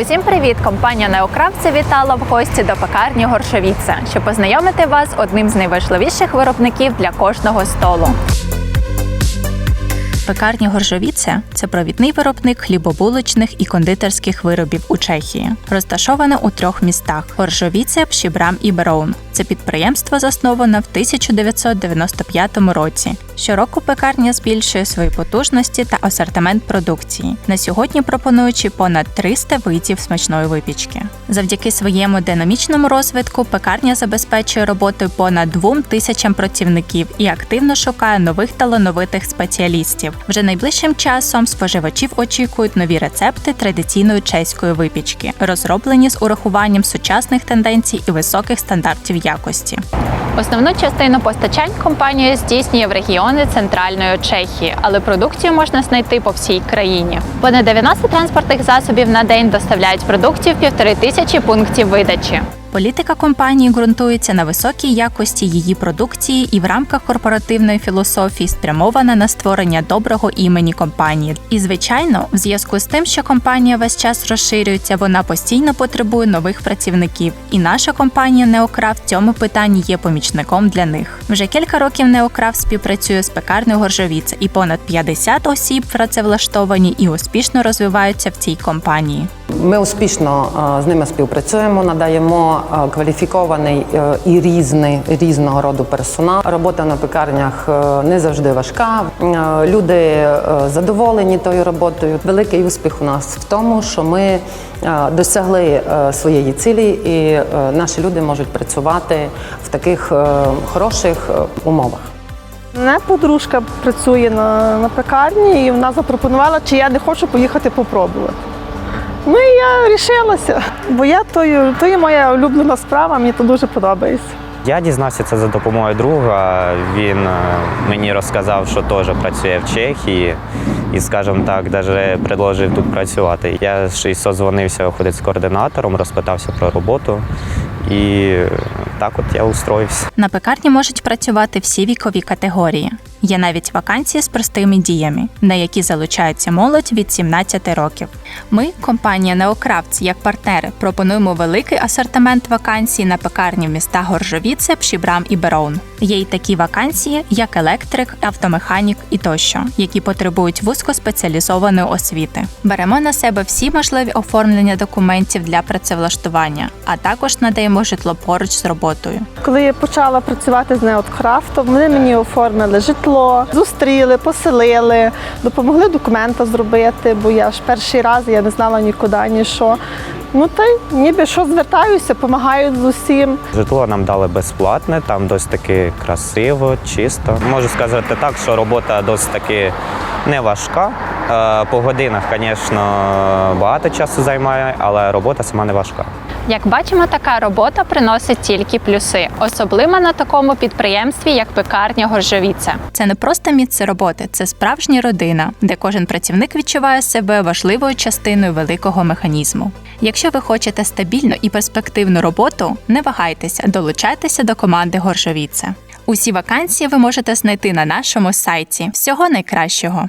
Усім привіт! Компанія Неокравці вітала в гості до пекарні Горшовіце, щоб познайомити вас одним з найважливіших виробників для кожного столу. Пекарня Горжовіце це провідний виробник хлібобулочних і кондитерських виробів у Чехії. Розташоване у трьох містах: Горжовіце, Пшібрам і Бероун. Це підприємство засноване в 1995 році. Щороку пекарня збільшує свої потужності та асортимент продукції, на сьогодні пропонуючи понад 300 видів смачної випічки. Завдяки своєму динамічному розвитку пекарня забезпечує роботою понад двом тисячам працівників і активно шукає нових талановитих спеціалістів. Вже найближчим часом споживачів очікують нові рецепти традиційної чеської випічки, розроблені з урахуванням сучасних тенденцій і високих стандартів якості. Основну частину постачань компанія здійснює в регіони центральної Чехії, але продукцію можна знайти по всій країні. Понад 90 транспортних засобів на день доставляють продукцію в півтори тисячі пунктів видачі. Політика компанії ґрунтується на високій якості її продукції і в рамках корпоративної філософії спрямована на створення доброго імені компанії. І звичайно, в зв'язку з тим, що компанія весь час розширюється, вона постійно потребує нових працівників. І наша компанія Неокрав в цьому питанні є помічником для них. Вже кілька років Неокрав співпрацює з пекарнею Горжовіце, і понад 50 осіб працевлаштовані і успішно розвиваються в цій компанії. Ми успішно е, з ними співпрацюємо, надаємо е, кваліфікований е, і різний різного роду персонал. Робота на пекарнях не завжди важка. Люди задоволені тою роботою. Великий успіх у нас в тому, що ми досягли своєї цілі, і наші люди можуть працювати в таких хороших умовах. Мене подружка працює на, на пекарні, і вона запропонувала, чи я не хочу поїхати попробувати. Ну і я рішилася, бо я тою, то є моя улюблена справа, мені то дуже подобається. Я дізнався це за допомогою друга. Він е, мені розказав, що теж працює в Чехії, і, скажімо так, навіть предложив тут працювати. Я ще й созвонився виходить з координатором, розпитався про роботу, і так от я устроївся. На пекарні можуть працювати всі вікові категорії. Є навіть вакансії з простими діями, на які залучається молодь від 17 років. Ми, компанія Неокрафтс, як партнери, пропонуємо великий асортимент вакансій на пекарні в містах Горжовіце, Пшібрам і Бероун. Є й такі вакансії, як електрик, автомеханік і тощо, які потребують вузькоспеціалізованої освіти. Беремо на себе всі можливі оформлення документів для працевлаштування, а також надаємо житло поруч з роботою. Коли я почала працювати з Неоткрафтом, вони мені оформили житло, зустріли, поселили, допомогли документи зробити, бо я ж перший раз я не знала нікуди, ні що. Ну та й ніби що звертаюся, допомагають з усім. Житло нам дали безплатне, там досить таки красиво, чисто. Можу сказати так, що робота досить таки не важка. Е, По годинах, звісно, багато часу займає, але робота сама не важка. Як бачимо, така робота приносить тільки плюси, особливо на такому підприємстві, як пекарня Горжовіце. Це не просто місце роботи, це справжня родина, де кожен працівник відчуває себе важливою частиною великого механізму. Якщо ви хочете стабільну і перспективну роботу, не вагайтеся, долучайтеся до команди Горжовіце. Усі вакансії ви можете знайти на нашому сайті. Всього найкращого.